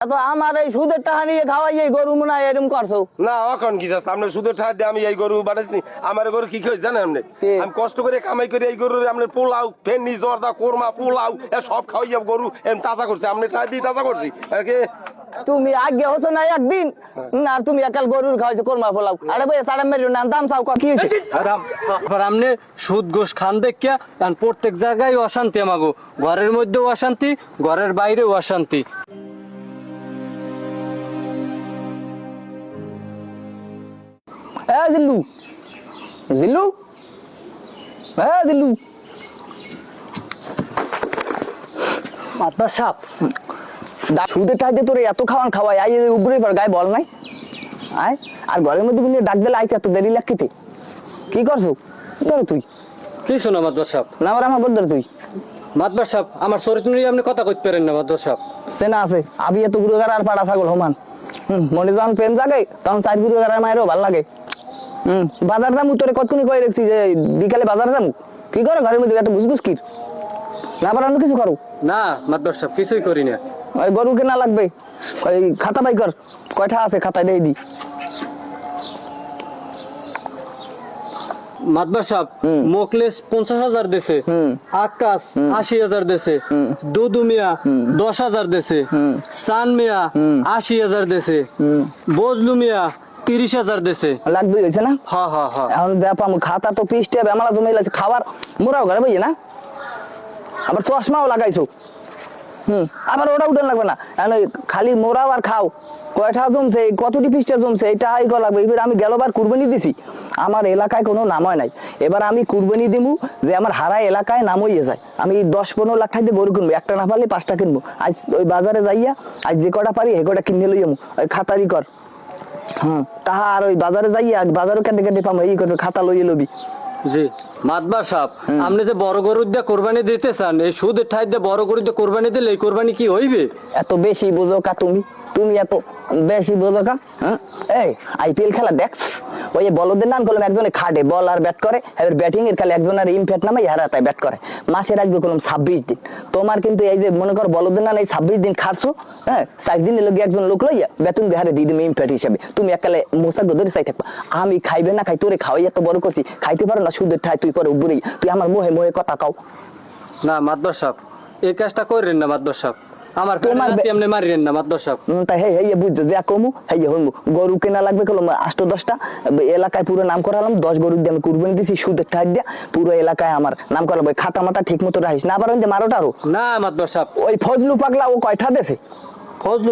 তো আমার এই সুদের টাকা নিয়ে খাওয়াই এই গরু এরকম করছ। না এখন কি যাচ্ছে আপনার শুধু ঠাক দিয়ে আমি এই গরু বানাইছি। আমার গরু কি খেয়ে জানেন আপনি? আমি কষ্ট করে কামাই করে এই গরুর আপনার পোলাও ফেনি জর্দা কোরমা পোলাও সব খাওয়াই গরু এম তাজা করছে। আপনি ঠাক দিয়ে তাজা করছি। আর কি? তুমি আগে হতো না একদিন? না তুমি একাল গরুর খাওয়াইছো কোরমা ফলাও আরে ভাই সাড়ে মেরিও না দাম চাও কি হয়েছে আপনি সুদ গোস খান দেখিয়া কারণ প্রত্যেক জায়গায় অশান্তি আমাগো। ঘরের মধ্যেও অশান্তি ঘরের বাইরেও অশান্তি। জিল্লু জিল্লু এ জিল্লু মাতবার সাপ তোর এত খাওয়ান খাওয়াই আই উপরে পর গায়ে বল নাই। আয় আর ঘরের মধ্যে নিয়ে ডাক দিলে আইতে এত দেরি লাগতে কি করছ? কি তুই। কিছু না মাতবার সাপ না আমার আমার বন্ধু তুই। মাতবার সাপ আমার চরিত্র নিয়ে আপনি কথা কইতে পারেন না মাতবার সাপ সেনা আছে। আবি এত গুরুগার আর পাড়া ছাগল সমান। হুম মনে যখন প্রেম জাগে তখন সাইড গুরুগার আর মায়েরও ভালো লাগে। হুম বাজার দাম তোরে কতক্ষণি কয়ে রেখছি যে বিকালে বাজার দাম কি করে ঘরের মধ্যে? এত বুঝগুস কি? না আবার অন্য কিছু করো। না মাতবার সাপ কিছুই করি না। ওই গরু কেনা লাগবে। ওই খাতা বাই কর। কয়টা আছে খাতায় দিয়ে দি। মাতবার সাপ মোকলেস পঞ্চাশ হাজার দেছে। হুম। আকাশ আশি হাজার দেছে। দুদু মিয়া দশ হাজার দেছে। সান মিয়া আশি হাজার দেছে। বজলু মিয়া তিরিশ হাজার দেছে লাগবে হয়েছে না? হা হা হা। এখন যা পাম খাতা তো পিসটে বেমালা জমে লাগছে খাবার মোরাও ঘরে বইয়ে না? আবার চশমাও লাগাইছো। হুম আবার ওটা উঠে লাগবে না। খালি মোরাও আর খাও। কয়টা জমছে কতটি পিসটা জমছে এটা হাই করা লাগবে। এবার আমি গেলবার কুরবানি দিছি। আমার এলাকায় কোনো নাম হয় নাই। এবার আমি কুরবানি দিমু যে আমার হারা এলাকায় নাম হইয়ে যায়। আমি দশ পনেরো লাখ টাকা গরু কিনবো একটা না পারলে পাঁচটা কিনবো। আজ ওই বাজারে যাইয়া আজ যে কটা পারি হে কটা কিনে লইয়ামু ওই খাতারি কর। তাহা আর ওই বাজারে যাইয়া বাজারও কেটে কেটে পাম এই করবে খাতা লইয়ে লবি। জি। মাতবার সাপ আপনি যে বড় গরু দিয়ে কোরবানি দিতে চান এই সুদের ঠাই দিয়ে বড় গরু দিয়ে কোরবানি দিলে এই কোরবানি কি হইবে? এত বেশি বোঝো কা তুমি। তুমি এত বেশি বোঝো কা হ্যাঁ? এই আইপিএল খেলা দেখছ? ওই বলদের নাম করলাম একজনে খাটে, বল আর ব্যাট করে, এবার ব্যাটিং এর খেলে একজনের ইমপ্যাক্ট নামে হারাতায় ব্যাট করে। মাসে রাখবে করলাম ছাব্বিশ দিন। তোমার কিন্তু এই যে মনে কর বলদের নাম এই ছাব্বিশ দিন খাচ্ছো হ্যাঁ? চার দিনের লোক একজন লোক লইয়া বেতন হারে দিয়ে দিবে ইমপ্যাক্ট হিসাবে। তুমি একালে মোসাক ধরে চাই থাকবা। আমি খাইবে না খাই, তোরে খাওয়াই এত বড় করছি। খাইতে পারো না, সুদের ঠাই তুই পরে বুড়ি তুই আমার মোহে মোহে কথা কাও। না মাতবার সাপ এই কাজটা করেন না মাতবার সাপ আমার তোমার এমনি মারিলেন না মাতবার সাপ তাই হে বুঝছ যে কমু হইমু। গরু কেনা লাগবে কলম আষ্ট দশটা। এলাকায় পুরো নাম করালাম দশ গরু দিয়ে আমি কুরবানি দিছি সুদের ঠাই দিয়া। পুরো এলাকায় আমার নাম করাবো খাতা মাতা ঠিক মতো রাখিস। না পারেন যে মারোটা আরও? না ওই ফজলু পাগলা ও কয়টা দেশে ফজলু